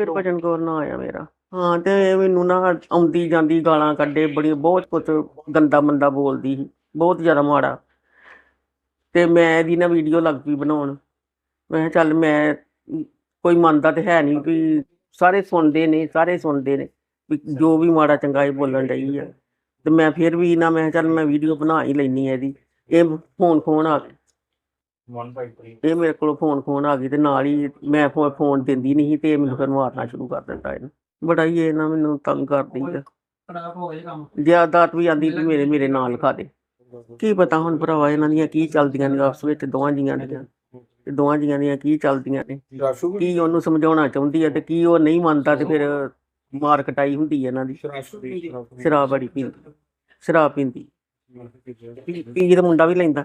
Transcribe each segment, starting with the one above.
ਗੁਰਬਚਨ ਕੌਰ ਨਾ ਆਇਆ ਮੇਰਾ। ਹਾਂ ਤੇ ਇਹ ਮੈਨੂੰ ਨਾ ਆਉਂਦੀ ਜਾਂਦੀ ਗਾਲਾਂ ਕੱਢੇ ਬੜੀ ਬਹੁਤ ਕੁਝ ਗੰਦਾ ਮੰਦਾ ਬੋਲਦੀ ਸੀ ਬਹੁਤ ਜ਼ਿਆਦਾ ਮਾੜਾ। ਤੇ ਮੈਂ ਇਹਦੀ ਨਾ ਵੀਡੀਓ ਲੱਗ ਪਈ ਬਣਾਉਣ। ਮੈਂ ਕਿਹਾ ਚੱਲ ਮੈਂ ਕੋਈ ਮੰਨਦਾ ਤੇ ਹੈ ਨਹੀਂ ਵੀ ਸਾਰੇ ਸੁਣਦੇ ਨੇ ਸਾਰੇ ਸੁਣਦੇ ਨੇ ਵੀ ਜੋ ਵੀ ਮਾੜਾ ਚੰਗਾ ਇਹ ਬੋਲਣ ਡਈ ਆ। ਤੇ ਮੈਂ ਫਿਰ ਵੀ ਨਾ ਮੈਂ ਚੱਲ ਮੈਂ ਵੀਡੀਓ ਬਣਾ ਹੀ ਲੈਣੀ ਹੈ ਇਹਦੀ। ਇਹ ਫੋਨ ਫੋਨ ਆ 153 ਇਹ ਮੇਰੇ ਕੋਲ ਫੋਨ ਫੋਨ ਆ ਗਈ ਤੇ ਨਾਲ ਹੀ ਮੈਂ ਫੋ- ਫੋਨ ਦਿੰਦੀ ਨਹੀਂ ਸੀ ਤੇ ਇਹ ਮੈਨੂੰ ਫਿਰ ਮਾਰਨਾ ਸ਼ੁਰੂ ਕਰ ਦਿੱਤਾ ਇਹਨੇ। ਬੜਾ ਹੀ ਇਹ ਨਾ ਮੈਨੂੰ ਤੰਗ ਕਰਦੀ ਆ। ਖਰਾਬ ਹੋ ਗਿਆ ਕੰਮ। ਜ਼ਿਆਦਾਤ ਵੀ ਆਂਦੀ ਵੀ ਮੇਰੇ ਮੇਰੇ ਨਾਲ ਲਿਖਾ ਦੇ। ਕੀ ਪਤਾ ਹੁਣ ਭਰਾਵਾ ਇਹਨਾਂ ਦੀਆਂ ਕੀ ਚੱਲਦੀਆਂ ਨੇ ਆਪਸ ਵਿੱਚ ਦੋਵਾਂ ਜੀਆਂ ਦੀਆਂ। ਤੇ ਦੋਵਾਂ ਜੀਆਂ ਦੀਆਂ ਕੀ ਚੱਲਦੀਆਂ ਨੇ। ਰਾਸ਼ੂ ਕੀ ਉਹਨੂੰ ਸਮਝਾਉਣਾ ਚਾਹੁੰਦੀ ਹੈ ਤੇ ਕੀ ਉਹ ਨਹੀਂ ਮੰਨਦਾ ਤੇ ਫਿਰ ਮਾਰ ਕਟਾਈ ਹੁੰਦੀ ਹੈ ਇਹਨਾਂ ਦੀ। ਸ਼ਰਾਬ ਬੜੀ ਪੀਂਦੀ। ਸ਼ਰਾਬ ਪੀਂਦੀ। ਪੀ ਪੀ ਤਾਂ ਮੁੰਡਾ ਵੀ ਲੈਂਦਾ।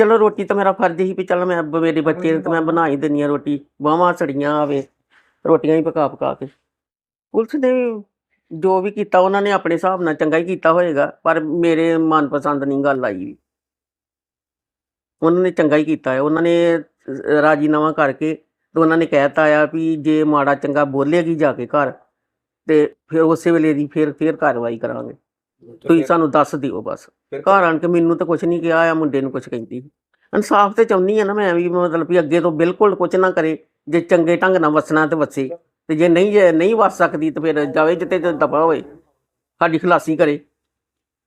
ਚਲੋ ਰੋਟੀ ਤਾਂ ਮੇਰਾ ਫਰਜ਼ ਹੀ ਵੀ ਚਲ ਮੈਂ ਬ- ਮੇਰੇ ਬੱਚੇ ਨੂੰ ਤਾਂ ਮੈਂ ਬਣਾ ਹੀ ਦਿੰਨੀ ਆ ਰੋਟੀ ਬਾਹਾਂ ਸੜੀਆਂ ਆਵੇ ਰੋਟੀਆਂ ਹੀ ਪਕਾ ਪਕਾ ਕੇ। ਪੁਲਿਸ ਨੇ ਜੋ ਵੀ ਕੀਤਾ ਉਹਨਾਂ ਨੇ ਆਪਣੇ ਹਿਸਾਬ ਨਾਲ ਚੰਗਾ ਹੀ ਕੀਤਾ ਹੋਏਗਾ ਪਰ ਮੇਰੇ ਮਨਪਸੰਦ ਨਹੀਂ ਗੱਲ ਆਈ। ਵੀ ਉਹਨਾਂ ਨੇ ਚੰਗਾ ਹੀ ਕੀਤਾ ਹੈ। ਉਹਨਾਂ ਨੇ ਅਹ, ਰਾਜੀਨਾਮਾ ਕਰਕੇ ਤੇ ਉਹਨਾਂ ਨੇ ਕਹਿਤਾ ਆ ਵੀ ਜੇ ਮਾੜਾ ਚੰਗਾ ਬੋਲੇਗੀ ਜਾ ਕੇ ਘਰ ਤੇ ਫਿਰ ਉਸੇ ਵੇਲੇ ਦੀ ਫਿਰ ਫਿਰ ਕਾਰਵਾਈ ਕਰਾਂਗੇ। ਤੁਸੀਂ ਸਾਨੂੰ ਦੱਸ ਦਿਓ ਬਸ। ਘਰ ਆਣ ਕੇ ਮੈਨੂੰ ਤਾਂ ਕੁਝ ਨਹੀਂ ਕਿਹਾ ਆ ਮੁੰਡੇ ਨੂੰ ਕੁਝ ਕਹਿੰਦੀ। ਇਨਸਾਫ ਤੇ ਚਾਹੁੰਦੀ ਆ ਨਾ ਮੈਂ ਵੀ ਮਤਲਬ ਵੀ ਅੱਗੇ ਤੋਂ ਬਿਲਕੁਲ ਕੁਝ ਨਾ ਕਰੇ ਜੇ ਚੰਗੇ ਢੰਗ ਨਾਲ ਵਸਣਾ ਤੇ ਵਸੇ। ਤੇ ਜੇ ਨਹੀਂ ਜੇ ਨਹੀਂ ਵਸ ਸਕਦੀ ਤੇ ਫਿਰ ਜਾਵੇ ਜਿੱਤੇ ਦਫਾ ਹੋਏ ਸਾਡੀ ਖਲਾਸੀ ਕਰੇ।